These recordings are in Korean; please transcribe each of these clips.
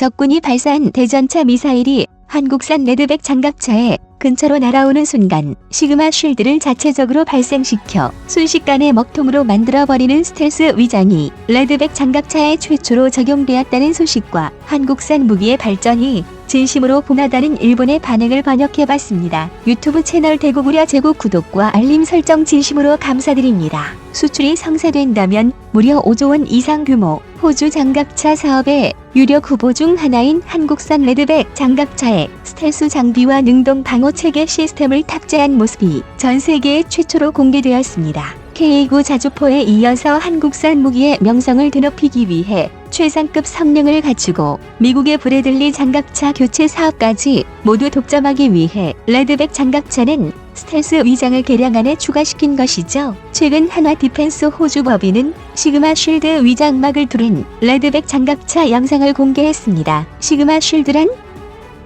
적군이 발사한 대전차 미사일이 한국산 레드백 장갑차에 근처로 날아오는 순간 시그마 쉴드를 자체적으로 발생시켜 순식간에 먹통으로 만들어버리는 스텔스 위장이 레드백 장갑차에 최초로 적용되었다는 소식과 한국산 무기의 발전이 진심으로 봄하다는 일본의 반응을 번역해봤습니다. 유튜브 채널 대구구려 제국 구독과 알림 설정 진심으로 감사드립니다. 수출이 성사된다면 무려 5조 원 이상 규모 호주 장갑차 사업의 유력 후보 중 하나인 한국산 레드백 장갑차에 스텔스 장비와 능동 방어 체계 시스템을 탑재한 모습이 전 세계에 최초로 공개되었습니다. K9 자주포에 이어서 한국산 무기의 명성을 드높이기 위해 최상급 성능을 갖추고 미국의 브래들리 장갑차 교체 사업까지 모두 독점하기 위해 레드백 장갑차는 스텔스 위장을 개량 안에 추가시킨 것이죠. 최근 한화 디펜스 호주 법인은 시그마 쉴드 위장막을 두른 레드백 장갑차 영상을 공개했습니다. 시그마 쉴드란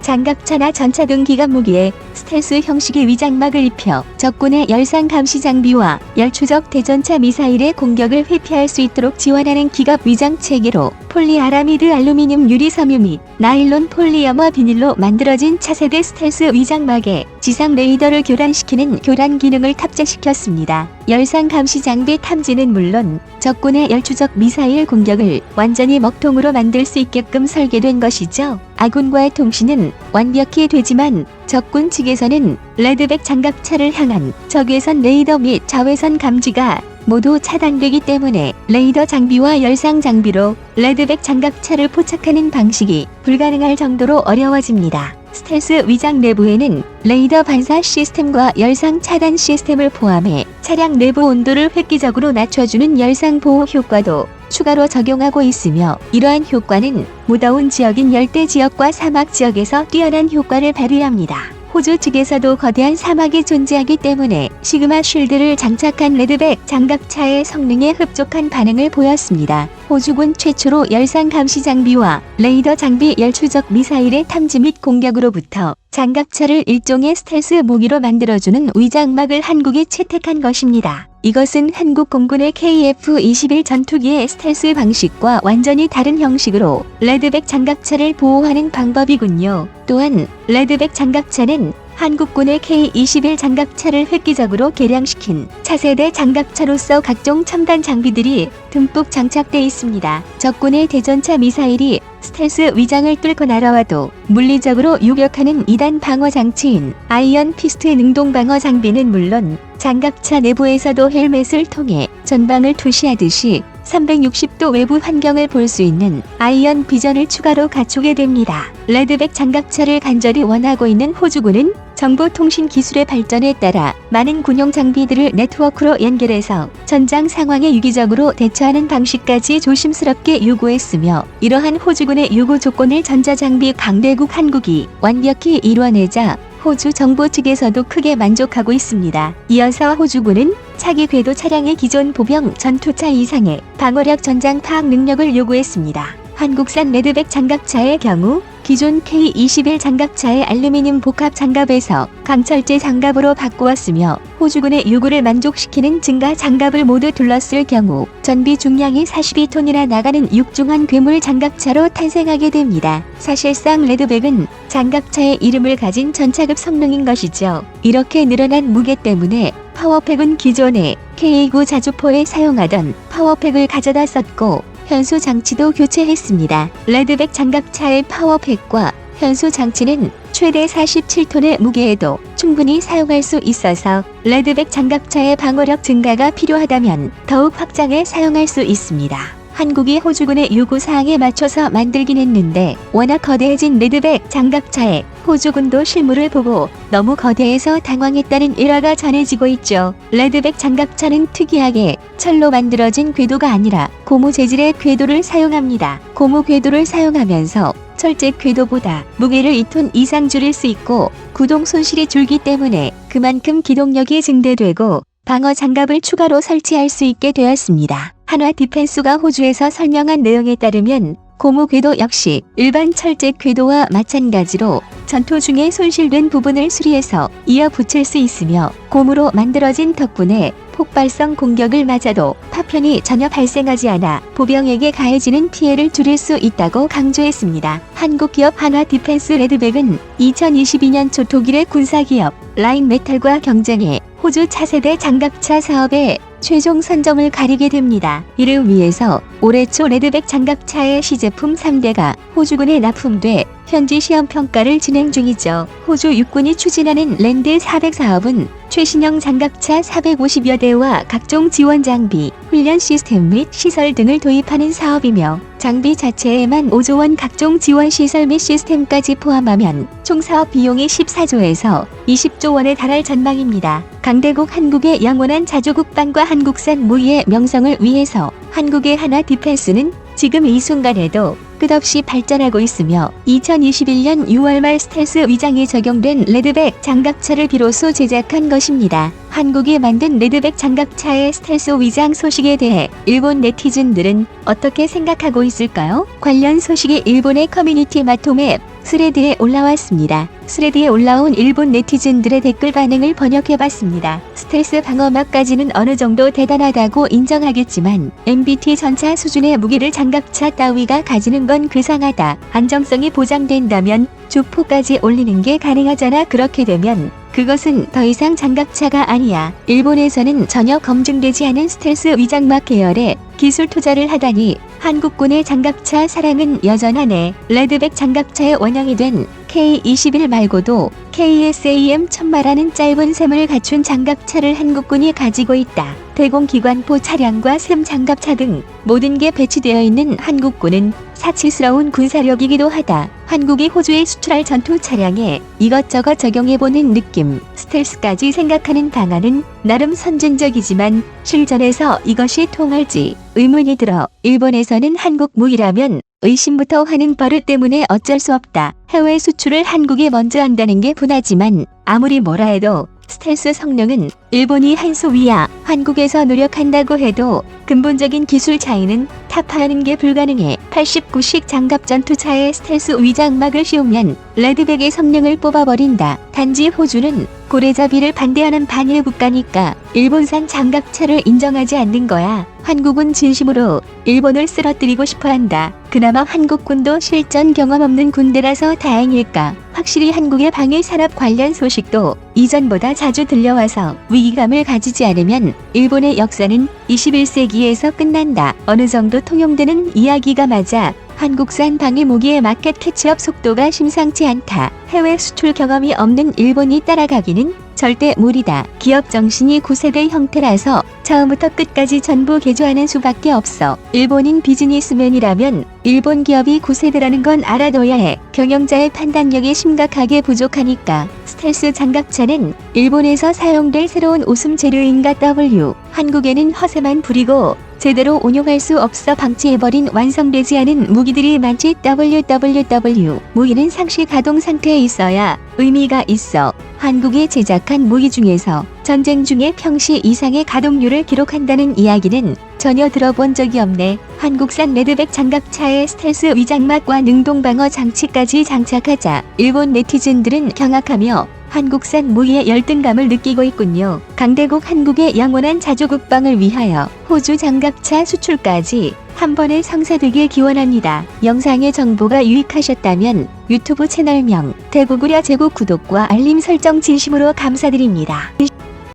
장갑차나 전차 등 기갑 무기에 스텔스 형식의 위장막을 입혀 적군의 열상 감시 장비와 열추적 대전차 미사일의 공격을 회피할 수 있도록 지원하는 기갑 위장 체계로 폴리아라미드 알루미늄 유리 섬유 및 나일론 폴리어머 비닐로 만들어진 차세대 스텔스 위장막에 지상 레이더를 교란시키는 교란 기능을 탑재시켰습니다. 열상 감시 장비 탐지는 물론 적군의 열추적 미사일 공격을 완전히 먹통으로 만들 수 있게끔 설계된 것이죠. 아군과의 통신은 완벽히 되지만 적군 측에서는 레드백 장갑차를 향한 적외선 레이더 및 자외선 감지가 모두 차단되기 때문에 레이더 장비와 열상 장비로 레드백 장갑차를 포착하는 방식이 불가능할 정도로 어려워집니다. 스텔스 위장 내부에는 레이더 반사 시스템과 열상 차단 시스템을 포함해 차량 내부 온도를 획기적으로 낮춰주는 열상 보호 효과도 추가로 적용하고 있으며 이러한 효과는 무더운 지역인 열대 지역과 사막 지역에서 뛰어난 효과를 발휘합니다. 호주 측에서도 거대한 사막이 존재하기 때문에 시그마 쉴드를 장착한 레드백 장갑차의 성능에 흡족한 반응을 보였습니다. 호주군 최초로 열상 감시 장비와 레이더 장비 열추적 미사일의 탐지 및 공격으로부터 장갑차를 일종의 스텔스 무기로 만들어주는 위장막을 한국에 채택한 것입니다. 이것은 한국 공군의 KF-21 전투기의 스텔스 방식과 완전히 다른 형식으로 레드백 장갑차를 보호하는 방법이군요. 또한 레드백 장갑차는 한국군의 K-21 장갑차를 획기적으로 개량시킨 차세대 장갑차로서 각종 첨단 장비들이 듬뿍 장착돼 있습니다. 적군의 대전차 미사일이 스텔스 위장을 뚫고 날아와도 물리적으로 유격하는 2단 방어 장치인 아이언 피스트 능동 방어 장비는 물론 장갑차 내부에서도 헬멧을 통해 전방을 투시하듯이 360도 외부 환경을 볼 수 있는 아이언 비전을 추가로 갖추게 됩니다. 레드백 장갑차를 간절히 원하고 있는 호주군은 정보통신 기술의 발전에 따라 많은 군용 장비들을 네트워크로 연결해서 전장 상황에 유기적으로 대처하는 방식까지 조심스럽게 요구했으며 이러한 호주군의 요구 조건을 전자장비 강대국 한국이 완벽히 이뤄내자 호주 정부 측에서도 크게 만족하고 있습니다. 이어서 호주군은 차기 궤도 차량의 기존 보병 전투차 이상의 방어력 전장 파악 능력을 요구했습니다. 한국산 레드백 장갑차의 경우 기존 K21 장갑차의 알루미늄 복합 장갑에서 강철제 장갑으로 바꾸었으며 호주군의 요구를 만족시키는 증가 장갑을 모두 둘렀을 경우 전비 중량이 42톤이나 나가는 육중한 괴물 장갑차로 탄생하게 됩니다. 사실상 레드백은 장갑차의 이름을 가진 전차급 성능인 것이죠. 이렇게 늘어난 무게 때문에 파워팩은 기존의 K9 자주포에 사용하던 파워팩을 가져다 썼고 현수 장치도 교체했습니다. 레드백 장갑차의 파워팩과 현수 장치는 최대 47톤의 무게에도 충분히 사용할 수 있어서 레드백 장갑차의 방어력 증가가 필요하다면 더욱 확장해 사용할 수 있습니다. 한국이 호주군의 요구사항에 맞춰서 만들긴 했는데 워낙 거대해진 레드백 장갑차에 호주군도 실물을 보고 너무 거대해서 당황했다는 일화가 전해지고 있죠. 레드백 장갑차는 특이하게 철로 만들어진 궤도가 아니라 고무 재질의 궤도를 사용합니다. 고무 궤도를 사용하면서 철제 궤도보다 무게를 2톤 이상 줄일 수 있고 구동 손실이 줄기 때문에 그만큼 기동력이 증대되고 방어 장갑을 추가로 설치할 수 있게 되었습니다. 한화 디펜스가 호주에서 설명한 내용에 따르면 고무 궤도 역시 일반 철제 궤도와 마찬가지로 전투 중에 손실된 부분을 수리해서 이어 붙일 수 있으며 고무로 만들어진 덕분에 폭발성 공격을 맞아도 파편이 전혀 발생하지 않아 보병에게 가해지는 피해를 줄일 수 있다고 강조했습니다. 한국 기업 한화 디펜스 레드백은 2022년 초 독일의 군사기업 라인 메탈과 경쟁해 호주 차세대 장갑차 사업에 최종 선점을 가리게 됩니다. 이를 위해서 올해 초 레드백 장갑차의 시제품 3대가 호주군에 납품돼 현지 시험 평가를 진행 중이죠. 호주 육군이 추진하는 랜드 400 사업은 최신형 장갑차 450여 대와 각종 지원 장비, 훈련 시스템 및 시설 등을 도입하는 사업이며 장비 자체에만 5조 원 각종 지원 시설 및 시스템까지 포함하면 총 사업 비용이 14조에서 20조 원에 달할 전망입니다. 강대국 한국의 영원한 자주국방과 한국산 무기의 명성을 위해서 한국의 하나 디펜스는 지금 이 순간에도 끝없이 발전하고 있으며 2021년 6월 말 스텔스 위장에 적용된 레드백 장갑차를 비로소 제작한 것입니다. 한국이 만든 레드백 장갑차의 스텔스 위장 소식에 대해 일본 네티즌들은 어떻게 생각하고 있을까요? 관련 소식이 일본의 커뮤니티 마톰에 스레드에 올라왔습니다. 스레드에 올라온 일본 네티즌들의 댓글 반응을 번역해봤습니다. 스텔스 방어막까지는 어느 정도 대단하다고 인정하겠지만 MBT 전차 수준의 무기를 장갑차 따위가 가지는 건 괴상하다. 안정성이 보장된다면 주포까지 올리는 게 가능하잖아. 그렇게 되면 그것은 더 이상 장갑차가 아니야. 일본에서는 전혀 검증되지 않은 스텔스 위장막 계열의 기술 투자를 하다니 한국군의 장갑차 사랑은 여전하네. 레드백 장갑차의 원형이 된 K21 말고도 KSAM 천마라는 짧은 셈을 갖춘 장갑차를 한국군이 가지고 있다. 대공기관포 차량과 샘 장갑차 등 모든 게 배치되어 있는 한국군은 사치스러운 군사력이기도 하다. 한국이 호주에 수출할 전투 차량에 이것저것 적용해보는 느낌, 스텔스까지 생각하는 방안은 나름 선진적이지만 실전에서 이것이 통할지 의문이 들어 일본에서는 한국 무기라면 의심부터 하는 버릇 때문에 어쩔 수 없다. 해외 수출을 한국이 먼저 한다는 게 분하지만 아무리 뭐라 해도 스텔스 성능은 일본이 한 수 위야. 한국에서 노력한다고 해도 근본적인 기술 차이는 타파하는 게 불가능해. 89식 장갑 전투차에 스텔스 위장막을 씌우면 레드백의 성능을 뽑아버린다. 단지 호주는 고래잡이를 반대하는 반일 국가니까 일본산 장갑차를 인정하지 않는 거야. 한국은 진심으로 일본을 쓰러뜨리고 싶어 한다. 그나마 한국군도 실전 경험 없는 군대라서 다행일까. 확실히 한국의 방위 산업 관련 소식도 이전보다 자주 들려와서 위기감을 가지지 않으면 일본의 역사는 21세기에서 끝난다. 어느 정도 통용되는 이야기가 맞아 한국산 방위 무기의 마켓 캐치업 속도가 심상치 않다. 해외 수출 경험이 없는 일본이 따라가기는 절대 무리다. 기업 정신이 9세대 형태라서 처음부터 끝까지 전부 개조하는 수밖에 없어. 일본인 비즈니스맨이라면 일본 기업이 9세대라는 건 알아둬야 해. 경영자의 판단력이 심각하게 부족하니까. 스텔스 장갑차는 일본에서 사용될 새로운 웃음 재료인가 W. 한국에는 허세만 부리고 제대로 운용할 수 없어 방치해버린 완성되지 않은 무기들이 많지 WWW. 무기는 상시 가동 상태에 있어야 의미가 있어. 한국이 제작한 무기 중에서 전쟁 중에 평시 이상의 가동률을 기록한다는 이야기는 전혀 들어본 적이 없네. 한국산 레드백 장갑차에 스텔스 위장막과 능동방어 장치까지 장착하자 일본 네티즌들은 경악하며 한국산 무기의 열등감을 느끼고 있군요. 강대국 한국의 영원한 자주국방을 위하여 호주 장갑차 수출까지 한 번에 성사되길 기원합니다. 영상의 정보가 유익하셨다면 유튜브 채널명 대구구려 제국 구독과 알림 설정 진심으로 감사드립니다.